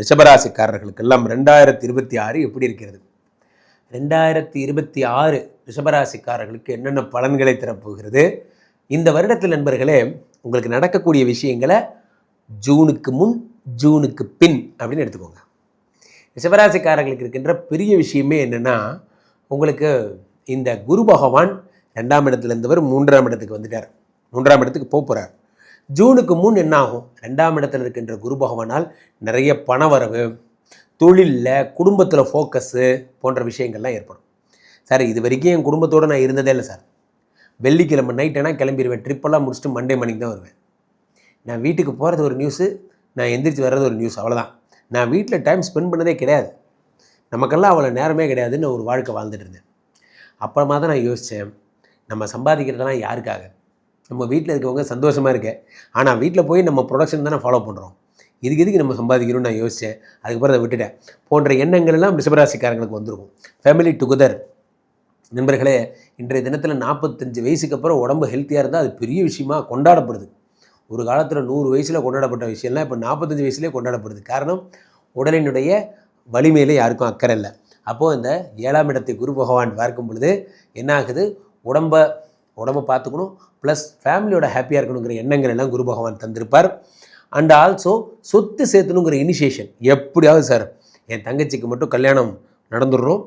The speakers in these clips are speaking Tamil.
ரிஷபராசிக்காரர்களுக்கெல்லாம் ரெண்டாயிரத்தி இருபத்தி ஆறு எப்படி இருக்கிறது? ரெண்டாயிரத்தி இருபத்தி ஆறு ரிஷபராசிக்காரர்களுக்கு என்னென்ன பலன்களை தரப்போகிறது? இந்த வருடத்தில் நண்பர்களே உங்களுக்கு நடக்கக்கூடிய விஷயங்களை ஜூனுக்கு முன் ஜூனுக்கு பின் அப்படின்னு எடுத்துக்கோங்க. ரிஷபராசிக்காரர்களுக்கு இருக்கின்ற பெரிய விஷயமே என்னென்னா உங்களுக்கு இந்த குரு பகவான் ரெண்டாம் இடத்துல இருந்தவர் மூன்றாம் இடத்துக்கு வந்துட்டார். மூன்றாம் இடத்துக்கு போக போகிறார் ஜூனுக்கு முன் என்ன ஆகும் ரெண்டாம் இடத்துல இருக்கின்ற குரு பகவானால் நிறைய பணவரவு தொழிலில் குடும்பத்தில் ஃபோக்கஸு போன்ற விஷயங்கள்லாம் ஏற்படும். சார் இது வரைக்கும் என் குடும்பத்தோடு நான் இருந்ததே இல்லை சார். வெள்ளிக்கிழமை நைட்டேனா கிளம்பிடுவேன் ட்ரிப்பெல்லாம் முடிச்சுட்டு மண்டே மணிக்கு தான் வருவேன். நான் வீட்டுக்கு போகிறது ஒரு நியூஸு நான் எந்திரிச்சு வர்றது ஒரு நியூஸ் அவ்வளோதான் நான் வீட்டில் டைம் ஸ்பெண்ட் பண்ணதே கிடையாது. நமக்கெல்லாம் அவ்வளோ நேரமே கிடையாதுன்னு ஒரு வாழ்க்கை வாழ்ந்துட்டு இருந்தேன். அப்புறமா தான் நான் யோசித்தேன் நம்ம சம்பாதிக்கிறதெல்லாம் யாருக்காக? நம்ம வீட்டில் இருக்கவங்க சந்தோஷமாக இருக்கேன் ஆனால் வீட்டில் போய் நம்ம ப்ரொடக்ஷன் தானே ஃபாலோ பண்ணுறோம் இதுக்கு இதுக்கு நம்ம சம்பாதிக்கணும்னு நான் யோசித்தேன் அதுக்கப்புறம் அதை விட்டுட்டேன். போன்ற எண்ணங்கள் எல்லாம் ரிஷபராசிக்காரங்களுக்கு வந்திருக்கும். ஃபேமிலி டுகெதர் நண்பர்களே இன்றைய தினத்தில் நாற்பத்தஞ்சு வயசுக்கு அப்புறம் உடம்பு ஹெல்த்தியாக இருந்தால் அது பெரிய விஷயமா கொண்டாடப்படுது. ஒரு காலத்தில் நூறு வயசில் கொண்டாடப்பட்ட விஷயம்லாம் இப்போ நாற்பத்தஞ்சு வயசுலேயே கொண்டாடப்படுது. காரணம் உடலினுடைய வலிமையில் யாருக்கும் அக்கறை இல்லை. அப்போது இந்த ஏழாம் இடத்தை குரு பகவான் பார்க்கும் பொழுது என்ன ஆகுது? உடம்ப உடம்ப பார்த்துக்கணும் ப்ளஸ் ஃபேமிலியோட ஹாப்பியாக இருக்கணுங்கிற எண்ணங்கள் எல்லாம் குரு பகவான் தந்திருப்பார். அண்ட் ஆல்சோ சொத்து சேர்த்தணுங்கிற இனிஷியேஷன் எப்படியாவது சார் என் தங்கச்சிக்கு மட்டும் கல்யாணம் நடந்துடுறோம்.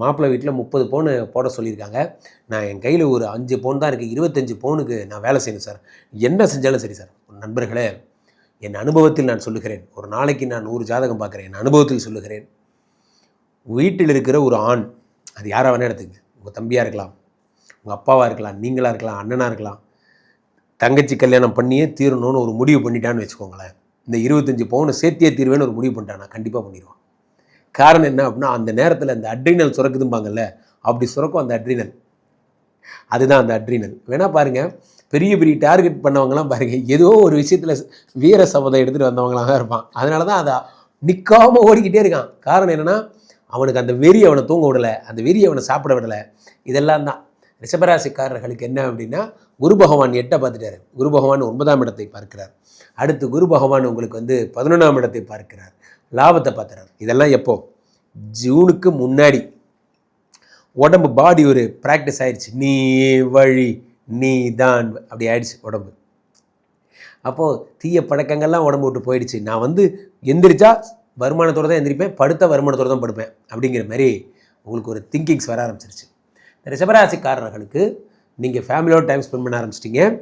மாப்பிள்ளை வீட்டில் முப்பது பவுன் போட சொல்லியிருக்காங்க. நான் என் கையில் ஒரு அஞ்சு பவுன் தான் இருக்குது இருபத்தஞ்சு பவுனுக்கு நான் வேலை செய்யணும் சார் என்ன செஞ்சாலும் சரி சார் நண்பர்களே என் அனுபவத்தில் நான் சொல்லுகிறேன். ஒரு நாளைக்கு நான் நூறு ஜாதகம் பார்க்குறேன். என் அனுபவத்தில் சொல்லுகிறேன். வீட்டில் இருக்கிற ஒரு ஆண் அது யாராக வேணால் எடுத்துங்க உங்கள் தம்பியாக இருக்கலாம். உங்கள் அப்பாவாக இருக்கலாம் நீங்களாக இருக்கலாம் அண்ணனாக இருக்கலாம் தங்கச்சி கல்யாணம் பண்ணியே தீரணும்னு ஒரு முடிவு பண்ணிட்டான்னு வச்சுக்கோங்களேன். இந்த இருபத்தஞ்சி பவுனை சேர்த்தியே தீர்வேன்னு ஒரு முடிவு பண்ணிட்டான் நான் கண்டிப்பாக பண்ணிடுவான். காரணம் என்ன அப்படின்னா அந்த நேரத்தில் அந்த அட்ரினல் சுரக்குதும்பாங்கல்ல அப்படி சுரக்கும் அந்த அட்ரினல் அதுதான் அந்த அட்ரினல் வேணால் பாருங்கள் பெரிய பெரிய டார்கெட் பண்ணவங்களாம் பாருங்கள் ஏதோ ஒரு விஷயத்தில் வீர சபதம் எடுத்துகிட்டு வந்தவங்களாக தான் இருப்பான். அதனால தான் அதை நிற்காமல் ஓடிக்கிட்டே இருக்கான். காரணம் என்னென்னா அவனுக்கு அந்த வெறி அவனை தூங்க விடலை அந்த வெறி அவனை சாப்பிட விடலை இதெல்லாம் தான். ரிஷபராசிக்காரர்களுக்கு என்ன அப்படின்னா குரு பகவான் எட்டை பார்த்துட்டாரு. குரு பகவான் ஒன்பதாம் இடத்தை பார்க்கிறார். அடுத்து குரு பகவான் உங்களுக்கு வந்து பதினொன்றாம் இடத்தை பார்க்கிறார். லாபத்தை பார்த்துறார் இதெல்லாம் எப்போ? ஜூனுக்கு முன்னாடி. உடம்பு பாடி ஒரு ப்ராக்டிஸ் ஆயிடுச்சு. நீ வழி நீ தான். அப்படி ஆயிடுச்சு உடம்பு. அப்போது தீய பழக்கங்கள்லாம் உடம்பு விட்டு போயிடுச்சு. நான் வந்து எந்திரிச்சா வருமானத்தோடு தான் எந்திரிப்பேன். படுத்த வருமானத்தோடு தான் படுப்பேன். அப்படிங்கிற மாதிரி உங்களுக்கு ஒரு திங்கிங்ஸ் வர ஆரம்பிச்சிருச்சு. ரிஷபராசிக்காரர்களுக்கு நீங்கள் ஃபேமிலியோட டைம் ஸ்பெண்ட் பண்ண ஆரம்பிச்சிட்டிங்க.